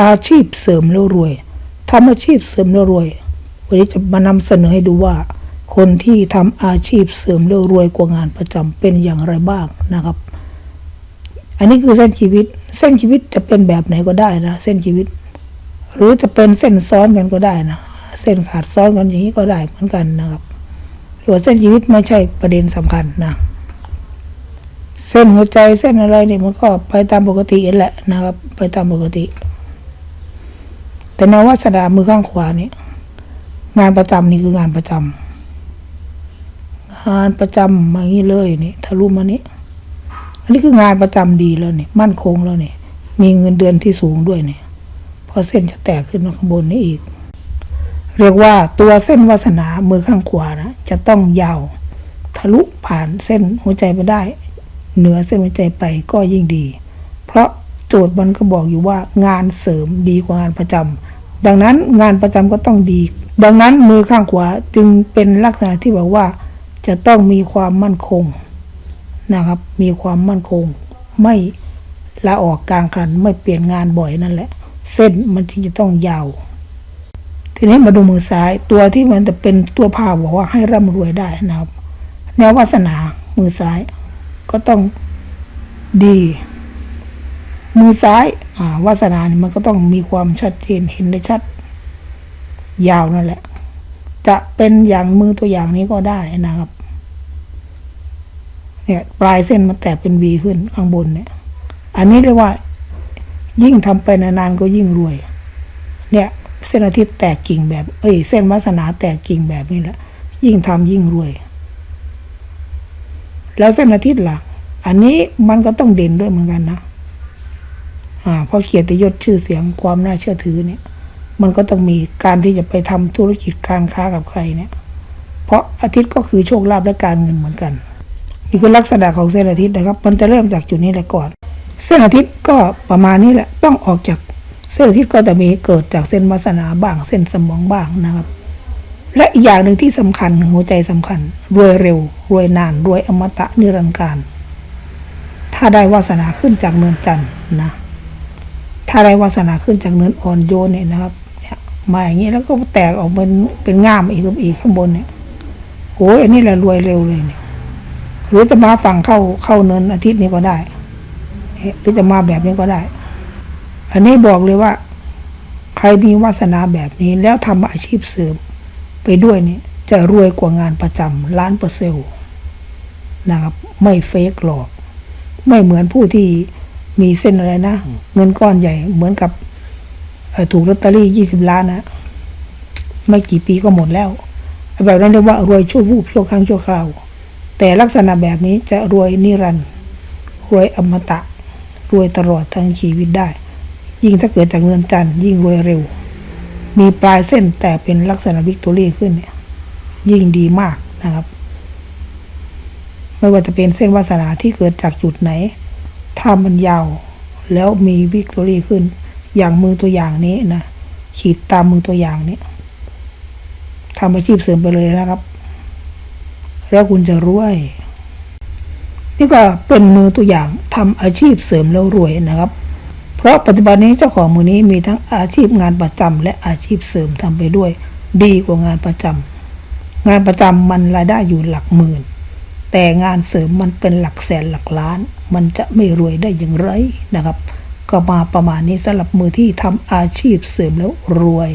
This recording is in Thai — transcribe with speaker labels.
Speaker 1: อาชีพเสริมแล้วรวยทำอาชีพเสริมแล้วรวย วันนี้จะมานำเสนอให้ดูว่า คนที่ทำอาชีพเสริมแล้วรวยกว่างานประจำเป็นอย่างไรบ้างนะครับ อันนี้คือเส้นชีวิต เส้นชีวิตจะเป็นแบบไหนก็ได้นะ เส้นชีวิต หรือจะเป็นเส้นซ้อนกันก็ได้นะ เส้นขาดซ้อนกันอย่างนี้ก็ได้เหมือนกันนะครับหรือว่าเส้นชีวิตไม่ใช่ประเด็นสำคัญนะเส้นหัวใจเส้นอะไรเนี่ยมันก็ไปตามปกติแหละนะครับ ไปตามปกติ แต่ในวัสนามือข้างขวาเนี่ยงานประจำนี่คืองานประจำงานประจำมาอย่างนี้เลยนี่ทะลุมานี้อันนี้คืองานประจำดีแล้วเนี่ยมั่นคงแล้วเนี่ยมีเงินเดือนที่สูงด้วยเนี่ยพอเส้นจะแตกขึ้นมาข้างบนนี้อีก เรียกว่าตัวเส้นวาสนามือข้างขวานะจะต้องยาวทะลุผ่านเส้นหัวใจไปได้ เหนือเส้นหัวใจไปก็ยิ่งดี เพราะโจทย์มันก็บอกอยู่ว่างานเสริมดีกว่างานประจำ ดังนั้นงานประจำก็ต้องดี ดังนั้นมือข้างขวาจึงเป็นลักษณะที่บอกว่า จะต้องมีความมั่นคงนะครับ มีความมั่นคง ไม่ลาออกกลางคันไม่เปลี่ยนงานบ่อยนั่นแหละ เส้นมันจึงจะต้องยาว ทีนี้มาดูมือซ้ายตัวที่มันจะเป็นตัวพาบอกว่าให้ร่ำรวยได้นะครับ แนววาสนามือซ้ายก็ต้องดี มือซ้าย วาสนาเนี่ยมันก็ต้องมีความชัดเจนเห็นได้ชัด ยาวนั่นแหละ จะเป็นอย่างมือตัวอย่างนี้ก็ได้นะครับ เนี่ย ปลายเส้นมันแตกเป็นวีขึ้นข้างบนเนี่ย อันนี้เรียกว่า ยิ่งทำไปนานๆก็ยิ่งรวย เนี่ย เส้นอาทิตย์แตกกิ่งแบบ เอ้ย เส้นวาสนาแตกกิ่งแบบนี้แหละ ยิ่งทำยิ่งรวย แล้วเส้นอาทิตย์ล่ะ อันนี้มันก็ต้องเด่นด้วยเหมือนกันนะ อ่าเพราะเกียรติยศชื่อเสียงความน่าเชื่อถือเนี่ย มันก็ต้องมีการที่จะไปทำธุรกิจการค้ากับใครเนี่ย เพราะอาทิตย์ก็คือโชคลาภและการเงินเหมือนกันนี่คือลักษณะของเส้นอาทิตย์นะครับ มันจะเริ่มจากจุดนี้แหละก่อน เส้นอาทิตย์ก็ประมาณนี้แหละ ต้องออกจากเส้นอาทิตย์ก็จะมีเกิดจากเส้นวาสนาบ้าง เส้นสมองบ้างนะครับ และอีกอย่างหนึ่งที่สำคัญหัวใจสำคัญ รวยเร็ว รวยนาน รวยอมตะนิรันดร์การ ถ้าได้วาสนาขึ้นจากเนินจันทร์นะ ถ้าได้วาสนาขึ้นจากเนินอ่อนโยนเนี่ยนะครับเนี่ยมาอย่างนี้แล้วก็แตกออกเป็นเป็นง่ามอีกอีกข้างบนเนี่ยโอ้ยอันนี้แหละรวยเร็วเลยเนี่ย หรือจะมาฝั่งเข้าเข้าเนินอาทิตย์นี้ก็ได้หรือจะมาแบบนี้ก็ได้ อันนี้บอกเลยว่า ใครมีวาสนาแบบนี้ แล้วทำอาชีพเสริมไปด้วยเนี่ยจะรวยกว่างานประจำล้านเปอร์เซ็นต์นะครับ ไม่เฟกหลอก ไม่เหมือนผู้ที่ มีเส้นอะไรนะ เงินก้อนใหญ่เหมือนกับเอ่อถูกลอตเตอรี่ยี่สิบล้านนะไม่กี่ปีก็หมดแล้ว แบบนั้นเรียกว่ารวยชั่ววูบชั่วครั้งชั่วคราว แต่ลักษณะแบบนี้จะรวยนิรันดร์รวยอมตะ รวยตลอดทั้งชีวิตได้ ยิ่งถ้าเกิดจากเงินจันทร์ยิ่งรวยเร็ว มีปลายเส้นแต่เป็นลักษณะวิกตอรี่ขึ้นเนี่ย ยิ่งดีมากนะครับ ไม่ว่าจะเป็นเส้นวาสนาที่เกิดจากจุดไหน ถ้ามันยาว แล้วมีวิกตอรี่ขึ้น อย่างมือตัวอย่างนี้นะขีดตามมือตัวอย่างนี้ทำอาชีพเสริมไปเลยนะครับ แล้วคุณจะรวย นี่ก็เป็นมือตัวอย่างทำอาชีพเสริมแล้วรวยนะครับ เพราะปัจจุบันนี้เจ้าของมือนี้มีทั้งอาชีพงานประจำและอาชีพเสริมทำไปด้วย ดีกว่างานประจำงานประจำมันรายได้อยู่หลักหมื่น แต่งานเสริมมันเป็นหลักแสนหลักล้าน มันจะไม่รวยได้อย่างไรนะครับ ก็มาประมาณนี้สำหรับมือที่ทำอาชีพเสริมแล้วรวย